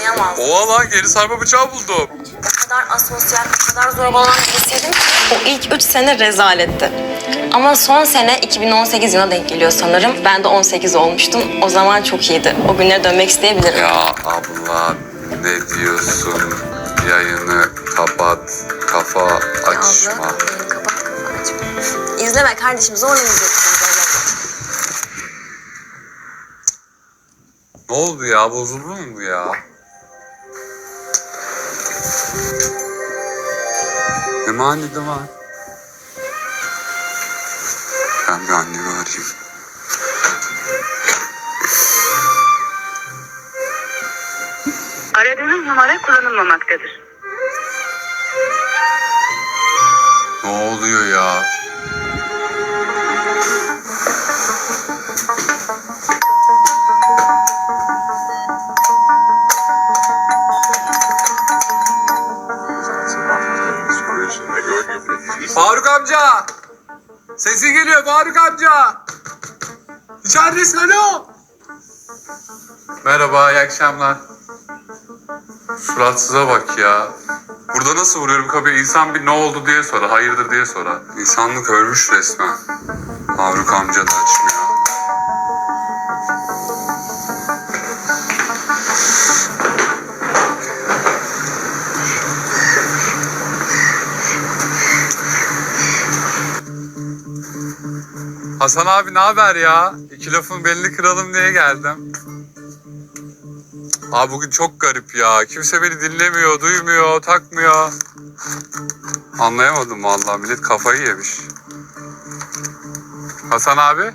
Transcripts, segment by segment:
anlayamazdım. Oha lan geri sarma bıçağı buldum. O kadar asosyal, o kadar zorbalanan birisiydim ki. O ilk 3 sene rezaletti. Ama son sene 2018 yılına denk geliyor sanırım. Ben de 18 olmuştum. O zaman çok iyiydi. O günlere dönmek isteyebilirim. Ya abla ne diyorsun? Yayını kapat, kafa açma. abla, yayını kapat kapat açma. İzleme kardeşim zorlamayacaksınız öyle. Ne oldu ya? Bozuldu mu bu ya? Ne manidi var? Ben bir annemi arayayım. Aradığınız numara kullanılmamaktadır. Ne oluyor ya? Sesi geliyor Faruk amca! İçeridesin alo! Merhaba, iyi akşamlar. Suratsıza bak ya. Burada nasıl vuruyorum kapıya? İnsan bir ne oldu diye sorar, hayırdır diye sorar. İnsanlık ölmüş resmen. Faruk amca da açmıyor. Hasan abi ne haber ya? İki lafın belini kıralım diye geldim. Abi bugün çok garip ya. Kimse beni dinlemiyor, duymuyor, takmıyor. Anlayamadım vallahi. Millet kafayı yemiş. Hasan abi?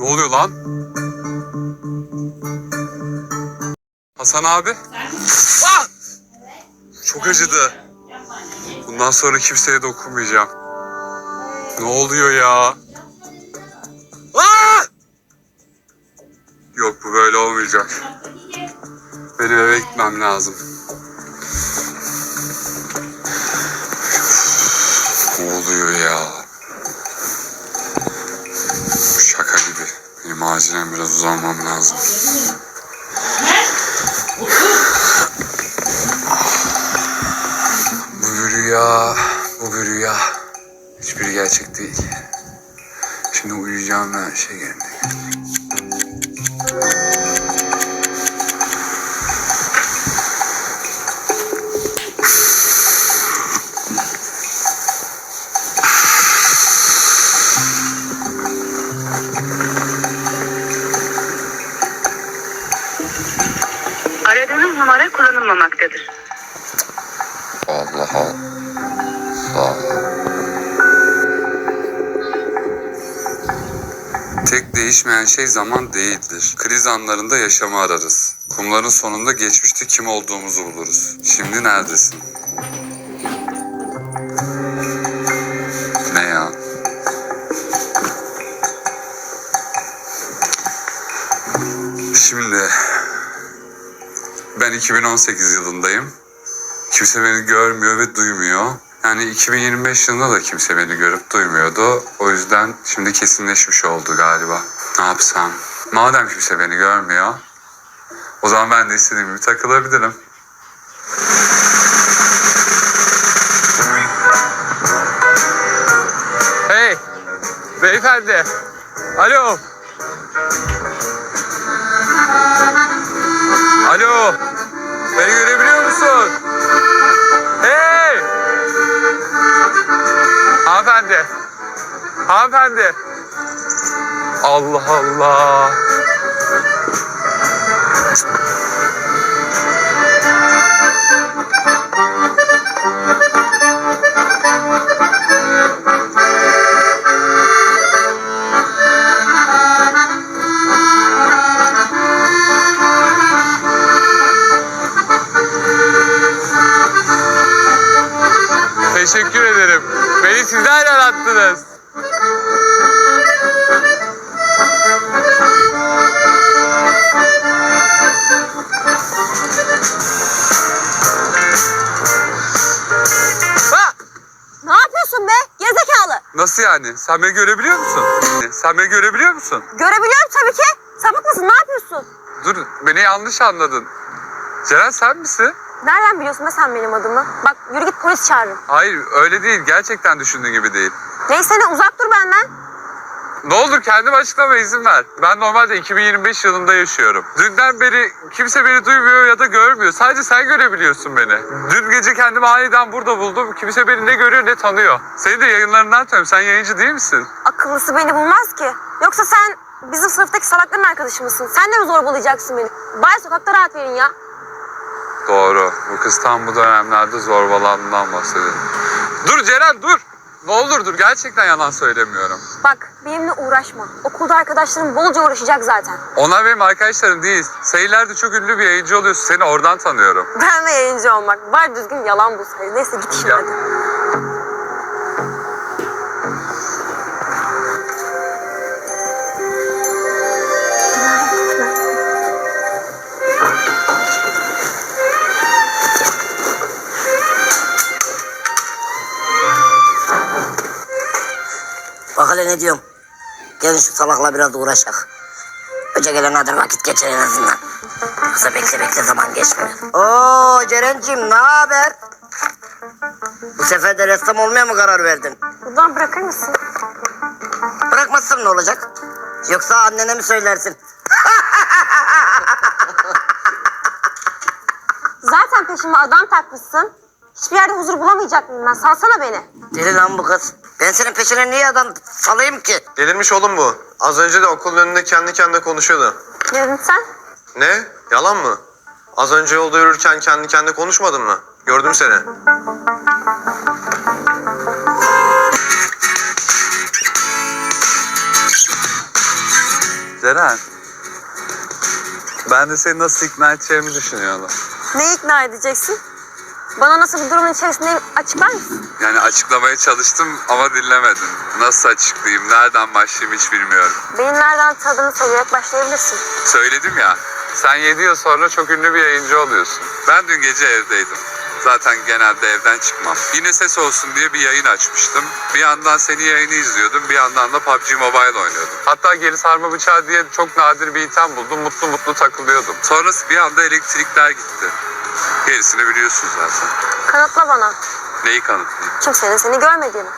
Ne oluyor lan? Hasan abi? Çok acıdı. Bundan sonra kimseye dokunmayacağım. Ne oluyor ya? Yok bu böyle olmayacak. Benim eve gitmem lazım. Ne oluyor ya? Şaka gibi. Benim acilen biraz uzanmam lazım. Bu bir rüya. Hiçbiri gerçek değil. Şimdi uyuyacağım ve şey gelecek. Aradığınız numara kullanılmamaktadır. Tek değişmeyen şey zaman değildir. Kriz anlarında yaşamı ararız. Kumların sonunda geçmişte kim olduğumuzu buluruz. Şimdi neredesin? Ne ya? Şimdi ben 2018 yılındayım. Kimse beni görmüyor ve duymuyor. Yani 2025 yılında da kimse beni görüp duymuyordu. O yüzden şimdi kesinleşmiş oldu galiba. Ne yapsam? Madem kimse beni görmüyor, o zaman ben de istediğim gibi takılabilirim. Hey! Beyefendi! Alo! Alo! Beni görebiliyor musun? Hanımefendi. Hanımefendi. Allah Allah. Yani? Sen beni görebiliyor musun? Sen beni görebiliyor musun? Görebiliyorum tabii ki. Sapık mısın? Ne yapıyorsun? Dur beni yanlış anladın. Ceren sen misin? Nereden biliyorsun be sen benim adımı? Bak yürü git polis çağırırım. Hayır öyle değil. Gerçekten düşündüğün gibi değil. Neyse ne uzak dur benden. Ne olur kendime açıklama izin ver. Ben normalde 2025 yılında yaşıyorum. Dünden beri kimse beni duymuyor ya da görmüyor. Sadece sen görebiliyorsun beni. Dün gece kendimi aniden burada buldum. Kimse beni ne görüyor ne tanıyor. Seni de yayınlarından tanıyorum. Sen yayıncı değil misin? Akıllısı beni bulmaz ki. Yoksa sen bizim sınıftaki salakların arkadaşı mısın? Sen de mi zorbalayacaksın beni? Bari sokakta rahat verin ya. Doğru. Bu kız tam bu dönemlerde zorbalandığından bahsediyor. Dur Ceren dur. Ne olur dur. Gerçekten yalan söylemiyorum. Bak benimle uğraşma. Okulda arkadaşlarım bolca uğraşacak zaten. Onlar benim arkadaşlarım değil. Sayılarda çok ünlü bir yayıncı oluyorsun. Seni oradan tanıyorum. Ben de yayıncı olmak. Var düzgün yalan bulsaydı. Neyse git şimdi Ya. hadi. Ne diyorum. Gelin şu salakla biraz uğraşak. Önce gelen kadar vakit geçer en azından. Yoksa bekle bekle zaman geçmiyor. Oo Ceren'cim ne haber? Bu sefer de ressam olmaya mı karar verdin? Buradan bırakır mısın? Bırakmazsam ne olacak? Yoksa annene mi söylersin? Zaten peşime adam takmışsın. Hiçbir yerde huzur bulamayacak mıyım ben? Salsana beni. Deli lan bu kız. Ben senin peşine niye adam salayım ki? Delirmiş oğlum bu. Az önce de okulun önünde kendi kendine konuşuyordu. Ne dedin sen? Ne? Yalan mı? Az önce yolda yürürken kendi kendine konuşmadın mı? Gördüm seni. Ceren. Ben de seni nasıl ikna edeceğimi düşünüyordum. Neyi ikna edeceksin? Bana nasıl bir durumun içerisindeyim açıklar mısın? Yani açıklamaya çalıştım ama dinlemedin. Nasıl açıklayayım, nereden başlayayım hiç bilmiyorum. Benim nereden tanıdığını söyleyerek başlayabilirsin. Söyledim ya, sen 7 yıl sonra çok ünlü bir yayıncı oluyorsun. Ben dün gece evdeydim. Zaten genelde evden çıkmam. Yine ses olsun diye bir yayın açmıştım. Bir yandan seni yayını izliyordum, bir yandan da PUBG Mobile oynuyordum. Hatta geri sarma bıçağı diye çok nadir bir item buldum, mutlu mutlu takılıyordum. Sonrası bir anda elektrikler gitti. Gerisini biliyorsun zaten. Kanıtla bana. Neyi kanıtlayayım? Kimsenin seni görmediğini.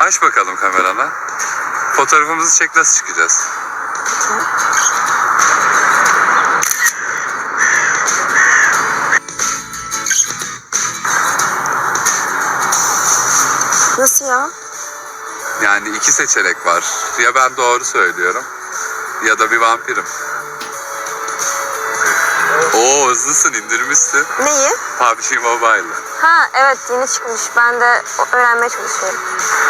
Aç bakalım kamerana. Fotoğrafımızı çek nasıl çıkacağız? Nasıl ya? Yani iki seçenek var. Ya ben doğru söylüyorum ya da bir vampirim. Oo hızlısın indirmişsin. Neyi? PUBG Mobile'ı. Ha evet yeni çıkmış. Ben de öğrenmeye çalışıyorum.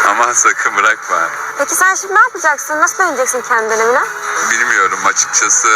Aman sakın bırakma. Peki sen şimdi ne yapacaksın? Nasıl döneceksin kendi dönemine? Bilmiyorum açıkçası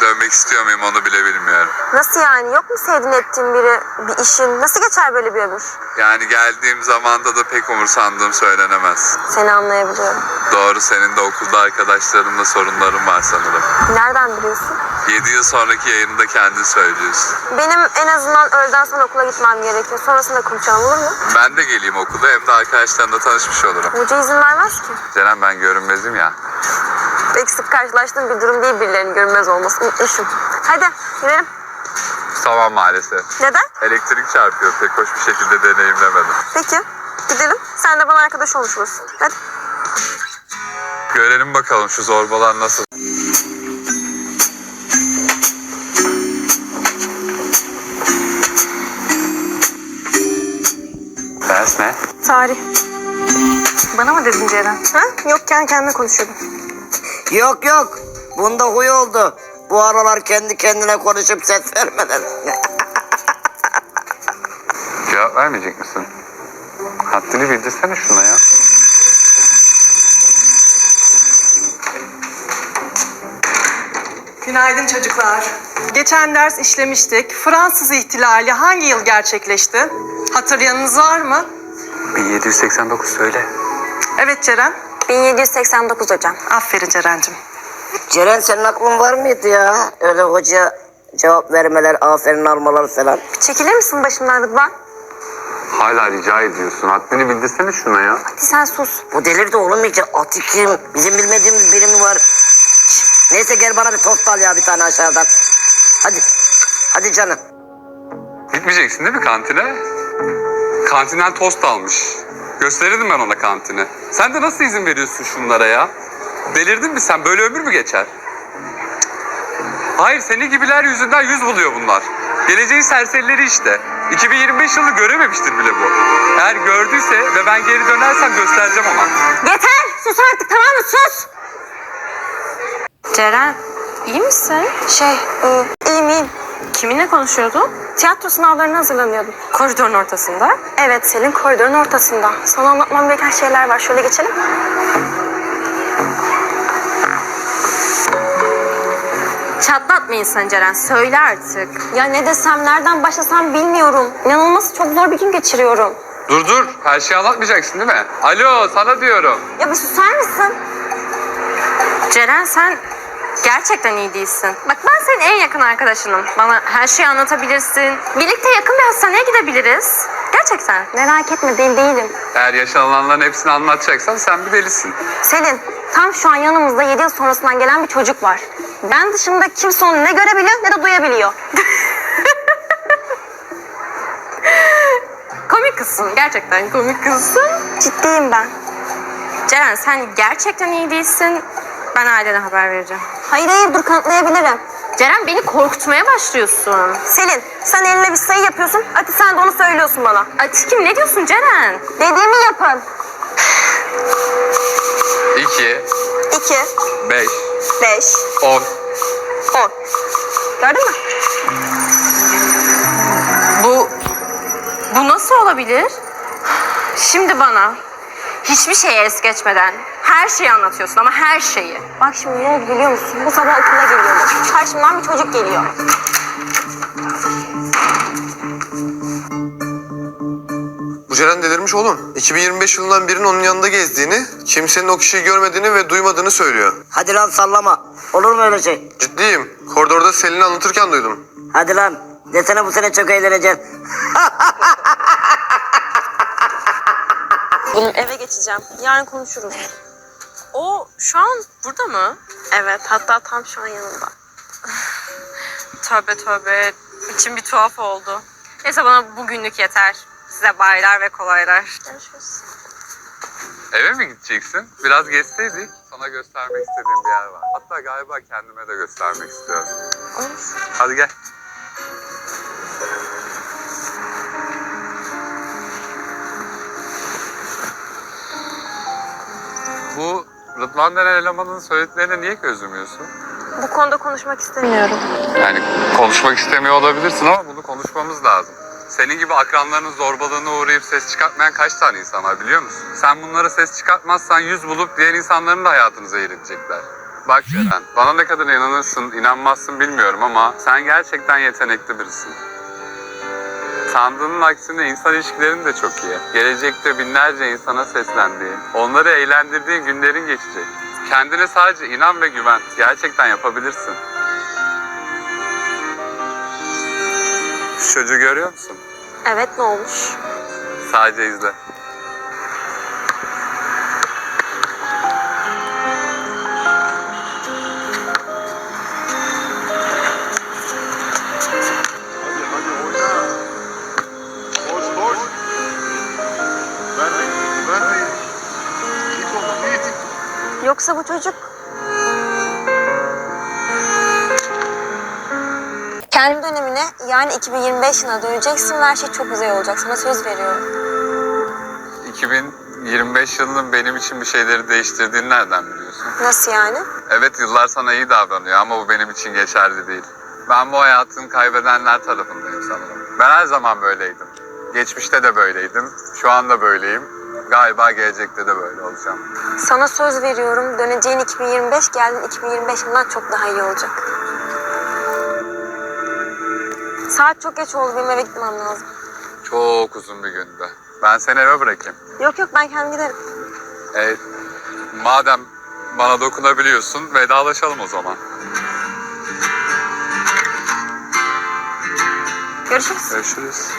dönmek istiyor muyum onu bile bilmiyorum. Nasıl yani? Yok mu sevdiğin ettiğin biri, bir işin? Nasıl geçer böyle bir ömür? Yani geldiğim zamanda da pek umursandığım söylenemez. Seni anlayabiliyorum. Doğru senin de okulda arkadaşlarınla sorunların var sanırım. Nereden biliyorsun? 7 yıl sonraki yayında kendin söylüyorsun. Benim en azından öğleden sonra okula gitmem gerekiyor. Sonrasında konuşalım olur mu? Ben de geleyim okula hem de arkadaşlarımla tanışmış olurum. Hoca izin vermez ki. Ceren ben görünmezim ya. Pek sık karşılaştığım bir durum değil birilerinin görünmez olması. Unutmuşum. Hadi gidelim. Tamam maalesef. Neden? Elektrik çarpıyor pek hoş bir şekilde deneyimlemedim. Peki gidelim. Sen de bana arkadaş olmuş olursun. Hadi. Görelim bakalım şu zorbalar nasıl. Tarih. Bana mı dedin Ceren? Ha? Yok kendi kendime konuşuyordum. Yok yok. Bunda huy oldu. Bu aralar kendi kendine konuşup ses vermeden. Cevap vermeyecek misin? Haddini bildirsene şuna ya. Günaydın çocuklar. Geçen ders işlemiştik. Fransız ihtilali hangi yıl gerçekleşti? Hatırlayanınız var mı? 1789 söyle. Evet Ceren. 1789 hocam. Aferin Ceren'cim. Ceren senin aklın var mıydı ya? Öyle hoca cevap vermeler, aferin almalar falan. Çekilir misin başımdan Rıdvan? Hala rica ediyorsun. Haddini bildirsene şuna ya. Hadi sen sus. Bu delirdi oğlum iyice. Atı kim? Bizim bilmediğimiz biri mi var? Şş, neyse gel bana bir tost al ya bir tane aşağıdan. Hadi. Hadi canım. Gitmeyeceksin değil mi kantine? Kantinden tost almış. Gösterirdim ben ona kantini. Sen de nasıl izin veriyorsun şunlara ya? Delirdin mi sen? Böyle ömür mü geçer? Hayır senin gibiler yüzünden yüz buluyor bunlar. Geleceğin serserileri işte. 2025 yılı görememiştir bile bu. Eğer gördüyse ve ben geri dönersem göstereceğim ona. Yeter! Sus artık tamam mı? Sus! Ceren, iyi misin? Şey, e, iyiyim iyiyim. Kiminle konuşuyordun? Tiyatro sınavlarına hazırlanıyordum. Koridorun ortasında? Evet, Selin koridorun ortasında. Sana anlatmam gereken şeyler var. Şöyle geçelim. Çatlatma insan Ceren. Söyle artık. Ya ne desem, nereden başlasam bilmiyorum. İnanılmaz çok zor bir gün geçiriyorum. Dur dur. Her şeyi anlatmayacaksın değil mi? Alo sana diyorum. Ya bir susar mısın? Ceren sen gerçekten iyi değilsin. Bak ben senin en yakın arkadaşınım. Bana her şeyi anlatabilirsin. Birlikte yakın bir hastaneye gidebiliriz. Gerçekten. Merak etme, deli değilim. Eğer yaşananların hepsini anlatacaksan sen bir delisin. Selin, tam şu an yanımızda 7 yıl sonrasından gelen bir çocuk var. Ben dışında kimse onu ne görebiliyor ne de duyabiliyor. Komik kızsın. Gerçekten komik kızsın. Ciddiyim ben. Ceren sen gerçekten iyi değilsin. Ben ailene haber vereceğim. Hayır hayır dur kanıtlayabilirim. Ceren beni korkutmaya başlıyorsun. Selin sen eline bir sayı yapıyorsun. Hadi sen de onu söylüyorsun bana. Atikim ne diyorsun Ceren? Dediğimi yapın. 2, 2, 5, 5, 10. 10. Gördün mü? Bu bu nasıl olabilir? Şimdi bana hiçbir şeye es geçmeden her şeyi anlatıyorsun ama her şeyi. Bak şimdi ne oldu biliyor musun? Bu sabah okula geliyordu. Karşımdan bir çocuk geliyor. Bu Ceren delirmiş oğlum. 2025 yılından birinin onun yanında gezdiğini, kimsenin o kişiyi görmediğini ve duymadığını söylüyor. Hadi lan sallama. Olur mu öyle şey? Ciddiyim. Koridorda Selin'i anlatırken duydum. Hadi lan. Desene bu sene çok eğleneceğiz. Bunun eve geçeceğim. Yarın konuşuruz. O şu an burada mı? Evet hatta tam şu an yanımda. Tövbe tövbe. İçim bir tuhaf oldu. Neyse bana bugünlük yeter. Size baylar ve kolaylar. Görüşürüz. Eve mi gideceksin? Biraz geçseydik. Sana göstermek istediğim bir yer var. Hatta galiba kendime de göstermek istiyorum. Olur. Hadi gel. Bu Rıdvan denen elemanın söylediklerine niye gözümüyorsun? Bu konuda konuşmak istemiyorum. Yani konuşmak istemiyor olabilirsin ama bunu konuşmamız lazım. Senin gibi akranlarının zorbalığına uğrayıp ses çıkartmayan kaç tane insan var biliyor musun? Sen bunlara ses çıkartmazsan yüz bulup diğer insanların da hayatını zehir edecekler. Bak Ceren, bana ne kadar inanırsın, inanmazsın bilmiyorum ama sen gerçekten yetenekli birisin. Sandığının aksine insan ilişkilerin de çok iyi. Gelecekte binlerce insana seslendiğin, onları eğlendirdiğin günlerin geçecek. Kendine sadece inan ve güven. Gerçekten yapabilirsin. Şu çocuğu görüyor musun? Evet ne olmuş? Sadece izle. Yoksa bu çocuk... Kendi dönemine yani 2025 yılına döneceksin ve her şey çok güzel olacak. Sana söz veriyorum. 2025 yılının benim için bir şeyleri değiştirdiğini nereden biliyorsun? Nasıl yani? Evet yıllar sana iyi davranıyor ama bu benim için geçerli değil. Ben bu hayatın kaybedenler tarafındayım sanırım. Ben her zaman böyleydim. Geçmişte de böyleydim. Şu anda böyleyim. Galiba gelecekte de böyle olacağım. Sana söz veriyorum. Döneceğin 2025 geldin 2025 yılından çok daha iyi olacak. Saat çok geç oldu. Benim eve gitmem lazım. Çok uzun bir gündü. Ben seni eve bırakayım. Yok yok ben kendim giderim. E, madem bana dokunabiliyorsun vedalaşalım o zaman. Görüşürüz. Görüşürüz.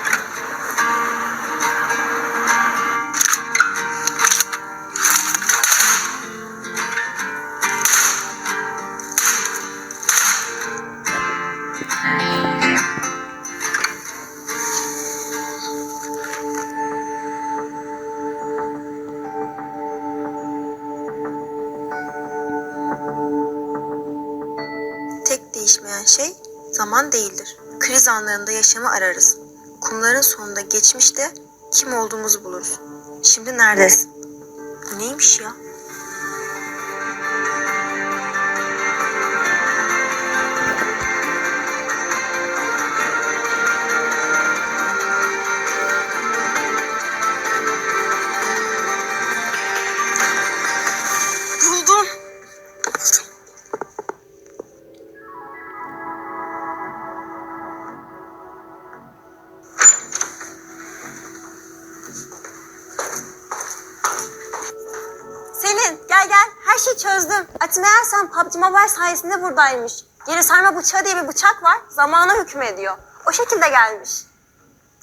Zaman değildir. Kriz anlarında yaşamı ararız. Kumların sonunda geçmişte kim olduğumuzu buluruz. Şimdi neredesin? Bu neymiş ya? Selin gel gel her şeyi çözdüm. Ati meğer sen PUBG Mobile sayesinde buradaymış. Geri sarma bıçağı diye bir bıçak var. Zamana hükmediyor. O şekilde gelmiş.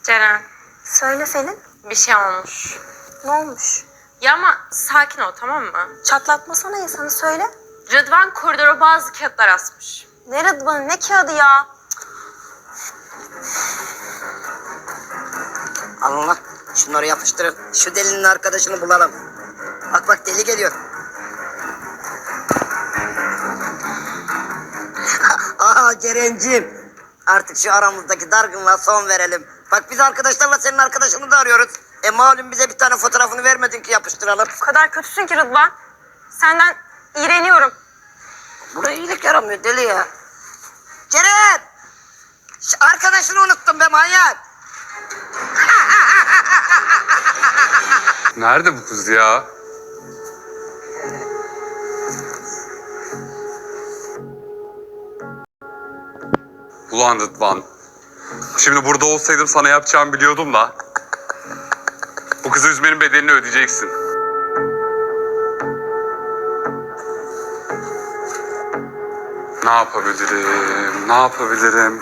Ceren Söyle Selin. bir şey olmuş. Ne olmuş? Ya ama sakin ol tamam mı? Çatlatmasana insanı söyle. Rıdvan koridora bazı kağıtlar asmış. Ne Rıdvan'ı ne kağıdı ya? Allah. Şunları yapıştırın. Şu delinin arkadaşını bulalım. Bak bak deli geliyor. Aha Ceren'cim. Artık şu aramızdaki dargınlığa son verelim. Bak biz arkadaşlarla senin arkadaşını da arıyoruz. E malum bize bir tane fotoğrafını vermedin ki yapıştıralım. O kadar kötüsün ki Rıdvan. Senden iğreniyorum. Buraya iyilik yaramıyor deli ya. Ceren! Şu arkadaşını unuttum be manyak. Nerede bu kız ya? Ulan Rıdvan. Şimdi burada olsaydım sana yapacağımı biliyordum da. Bu kızı üzmenin bedelini ödeyeceksin. Ne yapabilirim? Ne yapabilirim?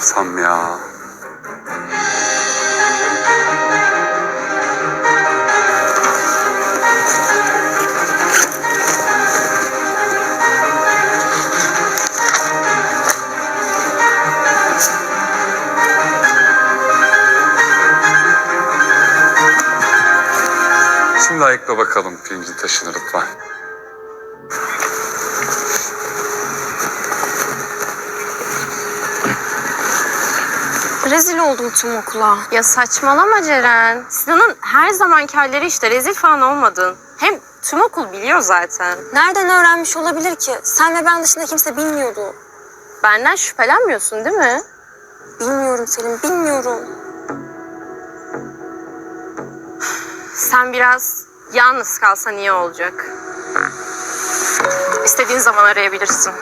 Yapsam ya? Şimdi ayıkla bakalım pirinci taşını Rıdvan. Rezil oldum tüm okula. Ya saçmalama Ceren. Sinan'ın her zamanki halleri işte rezil falan olmadın. Hem tüm okul biliyor zaten. Nereden öğrenmiş olabilir ki? Sen ve ben dışında kimse bilmiyordu. Benden şüphelenmiyorsun değil mi? Bilmiyorum Selin, bilmiyorum. Sen biraz yalnız kalsan iyi olacak. İstediğin zaman arayabilirsin.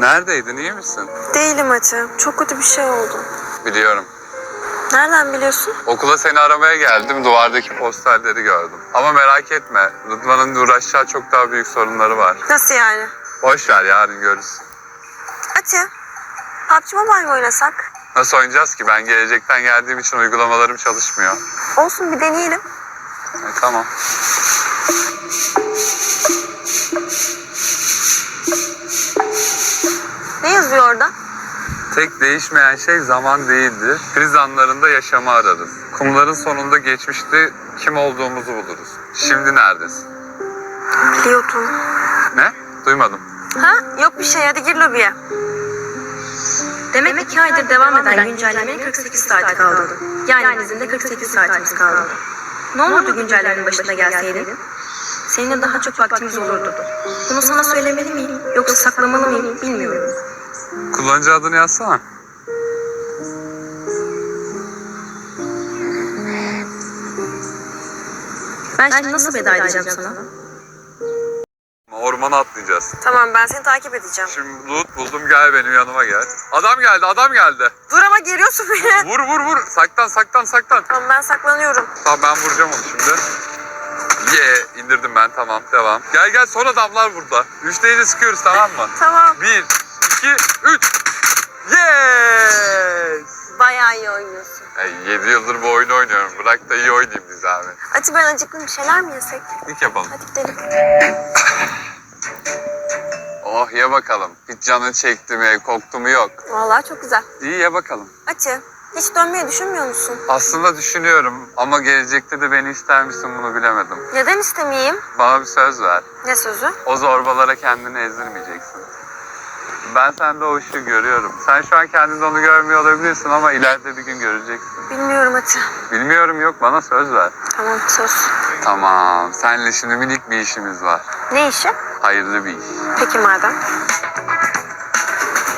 Neredeydin iyi misin? Değilim Ati. Çok kötü bir şey oldu. Biliyorum. Nereden biliyorsun? Okula seni aramaya geldim. Duvardaki posterleri gördüm. Ama merak etme. Rıdvan'ın uğraşacağı çok daha büyük sorunları var. Nasıl yani? Boş ver yarın görürüz. Ati. PUBG Mobile mi oynasak? Nasıl oynayacağız ki? Ben gelecekten geldiğim için uygulamalarım çalışmıyor. Olsun bir deneyelim. E, tamam. Yazıyor orada? Tek değişmeyen şey zaman değildir. Kriz anlarında yaşamı ararız. Kumların sonunda geçmişte kim olduğumuzu buluruz. Şimdi neredesin? Biliyordum. Ne? Duymadım. Ha? Yok bir şey hadi gir lobiye. Demek iki aydır devam eden güncellemeye 48 saat kaldı. Yani bizim de 48 saatimiz kaldı. Ne olurdu güncellemenin başına gelseydin? Seninle daha çok vaktimiz olurdu. Bunu sana söylemeli miyim yoksa saklamalı mıyım bilmiyorum. Kullanıcı adını yazsana. Ben şimdi nasıl veda edeceğim sana? Ormana atlayacağız. Tamam ben seni takip edeceğim. Şimdi loot buldum gel benim yanıma gel. Adam geldi adam geldi. Dur ama geriyorsun beni. Vur vur vur. Saklan saklan saklan. Tamam ben saklanıyorum. Tamam ben vuracağım onu şimdi. Ye indirdim ben tamam devam. Gel gel son adamlar burada. Üç deyince sıkıyoruz tamam mı? Tamam. Bir, iki, üç. Yes! Bayağı iyi oynuyorsun. Ay, 7 yıldır bu oyunu oynuyorum. Bırak da iyi oynayayım biz abi. Ati ben acıktım bir şeyler mi yesek? İlk yapalım. Hadi gidelim. Oh ye bakalım. Hiç canın çekti mi, koktu mu yok. Vallahi çok güzel. İyi ye bakalım. Ati, hiç dönmeyi düşünmüyor musun? Aslında düşünüyorum ama gelecekte de beni ister misin bunu bilemedim. Neden istemeyeyim? Bana bir söz ver. Ne sözü? O zorbalara kendini ezdirmeyeceksin. Ben sende o ışığı görüyorum. Sen şu an kendinde onu görmüyor olabilirsin ama ileride bir gün göreceksin. Bilmiyorum Ati. Bilmiyorum yok bana söz ver. Tamam söz. Tamam. Seninle şimdi minik bir işimiz var. Ne işi? Hayırlı bir iş. Peki madem.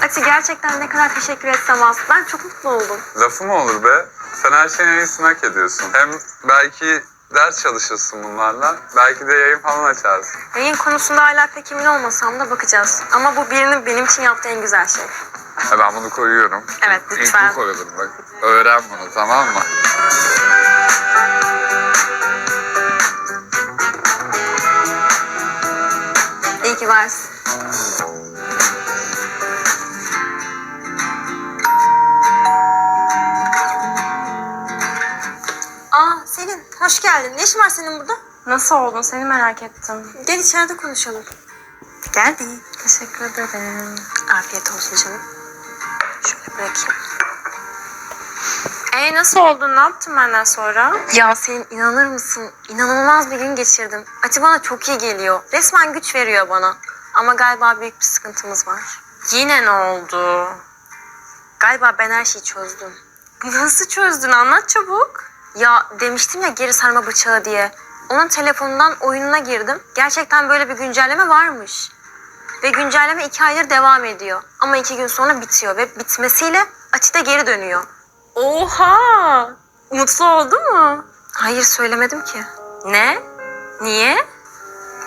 Ati gerçekten ne kadar teşekkür etsem az. Ben çok mutlu oldum. Lafı mı olur be? Sen her şeyin en iyisini hak ediyorsun. Hem belki ders çalışırsın bunlarla. Belki de yayın falan açarsın. Yayın konusunda hala pek emin olmasam da bakacağız. Ama bu birinin benim için yaptığı en güzel şey. Ha, ben bunu koyuyorum. Evet, İlk lütfen. bu koyulur bak. Öğren bunu tamam mı? İyi ki varsın. Selin, hoş geldin. Ne işin var senin burada? Nasıl oldun? Seni merak ettim. Gel içeride konuşalım. Geldi. Teşekkür ederim. Afiyet olsun canım. Şöyle bırakayım. Ee nasıl oldun? Ne yaptın benden sonra? Ya Selin inanır mısın? İnanılmaz bir gün geçirdim. Ati bana çok iyi geliyor. Resmen güç veriyor bana. Ama galiba büyük bir sıkıntımız var. Yine ne oldu? Galiba ben her şeyi çözdüm. Nasıl çözdün? Anlat çabuk. Ya demiştim ya geri sarma bıçağı diye. Onun telefonundan oyununa girdim. Gerçekten böyle bir güncelleme varmış. Ve güncelleme iki aydır devam ediyor. Ama iki gün sonra bitiyor ve bitmesiyle de geri dönüyor. Oha! Mutlu oldu mu? Hayır söylemedim ki. Ne? Niye?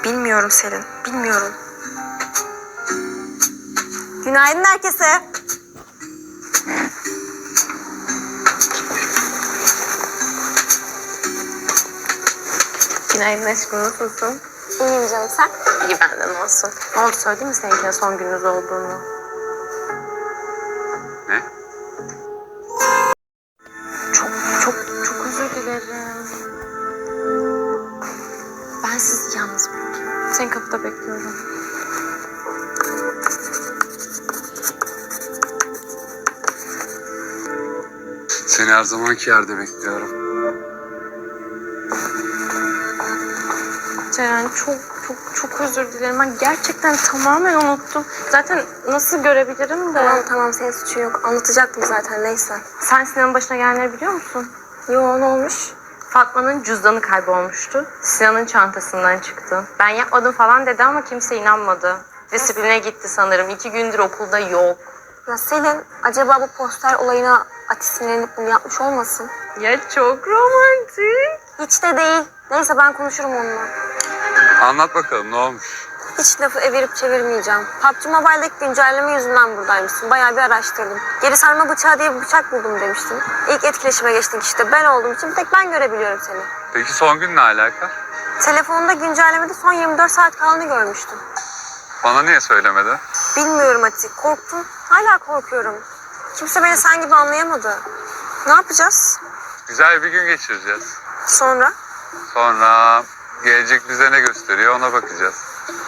Bilmiyorum Selin, bilmiyorum. Günaydın herkese. Günaydın aşkım nasılsın? İyiyim canım sen? İyi benden olsun. Ne oldu söyledi mi seninkine son gününüz olduğunu? Ne? Çok çok çok özür dilerim. Ben sizi yalnız bırakayım. Seni kapıda bekliyorum. Seni her zamanki yerde bekliyorum. Ceren çok çok çok özür dilerim. Ben gerçekten tamamen unuttum. Zaten nasıl görebilirim de. Tamam tamam senin suçun yok. Anlatacaktım zaten neyse. Sen Sinan'ın başına gelenleri biliyor musun? Yo ne olmuş? Fatma'nın cüzdanı kaybolmuştu. Sinan'ın çantasından çıktı. Ben yapmadım falan dedi ama kimse inanmadı. Disipline gitti sanırım. İki gündür okulda yok. Ya Selin acaba bu poster olayına Ati sinirlenip bunu yapmış olmasın? Ya çok romantik. Hiç de değil. Neyse ben konuşurum onunla. Anlat bakalım ne olmuş? Hiç lafı evirip çevirmeyeceğim. PUBG Mobile'deki güncelleme yüzünden buradaymışsın. Bayağı bir araştırdım. Geri sarma bıçağı diye bir bıçak buldum demiştin. İlk etkileşime geçtik işte. Ben olduğum için bir tek ben görebiliyorum seni. Peki son gün ne alaka? Telefonunda güncellemede son 24 saat kaldığını görmüştüm. Bana niye söylemedi? Bilmiyorum Ati. Korktum. Hala korkuyorum. Kimse beni sen gibi anlayamadı. Ne yapacağız? Güzel bir gün geçireceğiz. Sonra? Sonra gelecek bize ne gösteriyor ona bakacağız.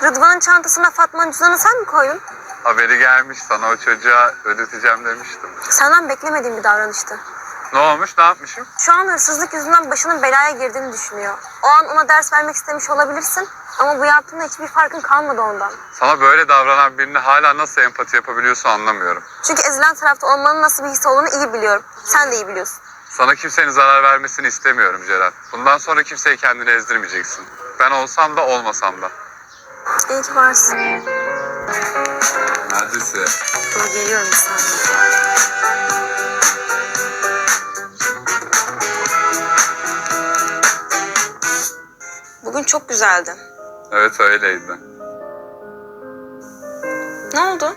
Rıdvan'ın çantasına Fatma'nın cüzdanını sen mi koydun? Haberi gelmiş sana o çocuğa ödeteceğim demiştim. Senden beklemediğim bir davranıştı. Ne olmuş ne yapmışım? Şu an hırsızlık yüzünden başının belaya girdiğini düşünüyor. O an ona ders vermek istemiş olabilirsin. Ama bu yaptığında hiçbir farkın kalmadı ondan. Sana böyle davranan birine hala nasıl empati yapabiliyorsun anlamıyorum. Çünkü ezilen tarafta olmanın nasıl bir his olduğunu iyi biliyorum. Sen de iyi biliyorsun. Sana kimsenin zarar vermesini istemiyorum Ceren. Bundan sonra kimseyi kendini ezdirmeyeceksin. Ben olsam da olmasam da. İyi ki varsın. Neredesin? Dur geliyorum saniye. Bugün çok güzeldi. Evet öyleydi. Ne oldu?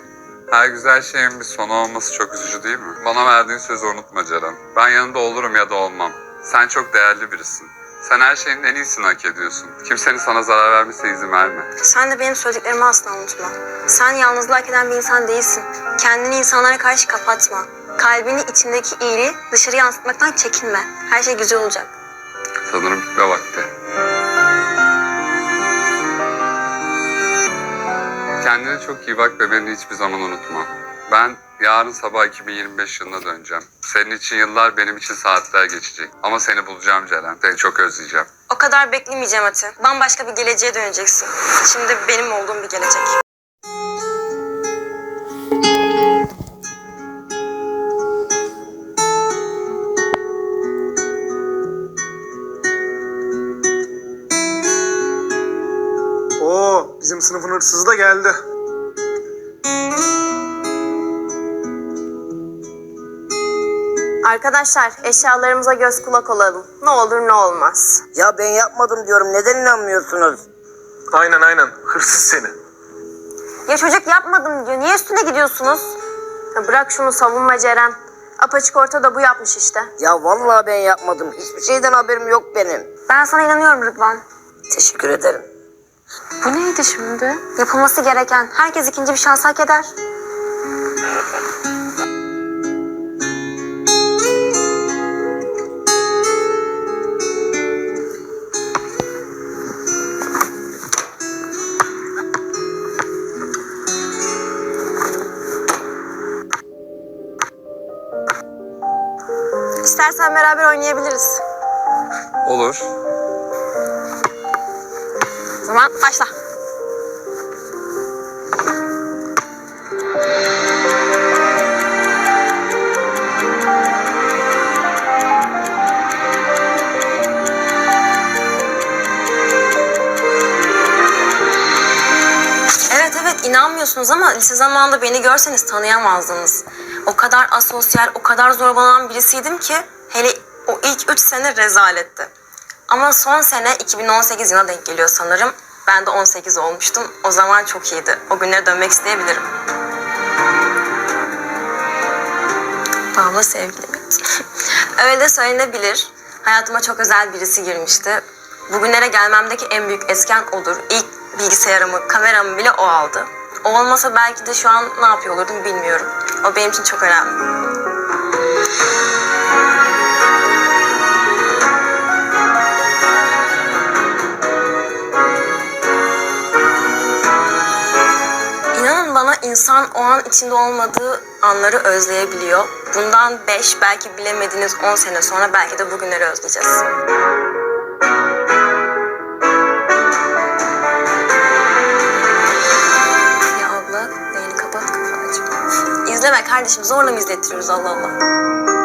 Her güzel şeyin bir sonu olması çok üzücü değil mi? Bana verdiğin sözü unutma Ceren. Ben yanında olurum ya da olmam. Sen çok değerli birisin. Sen her şeyin en iyisini hak ediyorsun. Kimsenin sana zarar vermesine izin verme. Sen de benim söylediklerimi asla unutma. Sen yalnızlığı hak eden bir insan değilsin. Kendini insanlara karşı kapatma. Kalbini içindeki iyiliği dışarı yansıtmaktan çekinme. Her şey güzel olacak. Sanırım gitme vakti. Kendine çok iyi bak ve beni hiçbir zaman unutma. Ben yarın sabah 2025 yılına döneceğim. Senin için yıllar benim için saatler geçecek. Ama seni bulacağım Ceren. Seni çok özleyeceğim. O kadar beklemeyeceğim Ati. Bambaşka bir geleceğe döneceksin. Şimdi benim olduğum bir gelecek. Oo, bizim sınıfın hırsızı da geldi. Arkadaşlar eşyalarımıza göz kulak olalım. Ne olur ne olmaz. Ya ben yapmadım diyorum. Neden inanmıyorsunuz? Aynen aynen. Hırsız seni. Ya çocuk yapmadım diyor. Niye üstüne gidiyorsunuz? Ya bırak şunu savunma Ceren. Apaçık ortada bu yapmış işte. Ya vallahi ben yapmadım. Hiçbir şeyden haberim yok benim. Ben sana inanıyorum Rıdvan. Teşekkür ederim. Bu neydi şimdi? Yapılması gereken. Herkes ikinci bir şans hak eder. İstersen beraber oynayabiliriz. Olur. O zaman başla. Evet evet inanmıyorsunuz ama lise zamanında beni görseniz tanıyamazdınız. O kadar asosyal, o kadar zorbalanan birisiydim ki hele o ilk 3 sene rezaletti. Ama son sene 2018 yılına denk geliyor sanırım. Ben de 18 olmuştum. O zaman çok iyiydi. O günlere dönmek isteyebilirim. Abla sevgilim. Öyle söylenebilir. Hayatıma çok özel birisi girmişti. Bugünlere gelmemdeki en büyük etken odur. İlk bilgisayarımı, kameramı bile o aldı. O olmasa belki de şu an ne yapıyor olurdum bilmiyorum. O benim için çok önemli. İnsan o an içinde olmadığı anları özleyebiliyor. Bundan 5 belki bilemediğiniz 10 sene sonra belki de bugünleri özleyeceğiz. Ya abla yayını kapat kafacığım. İzleme kardeşim zorla mı izlettiriyoruz Allah Allah.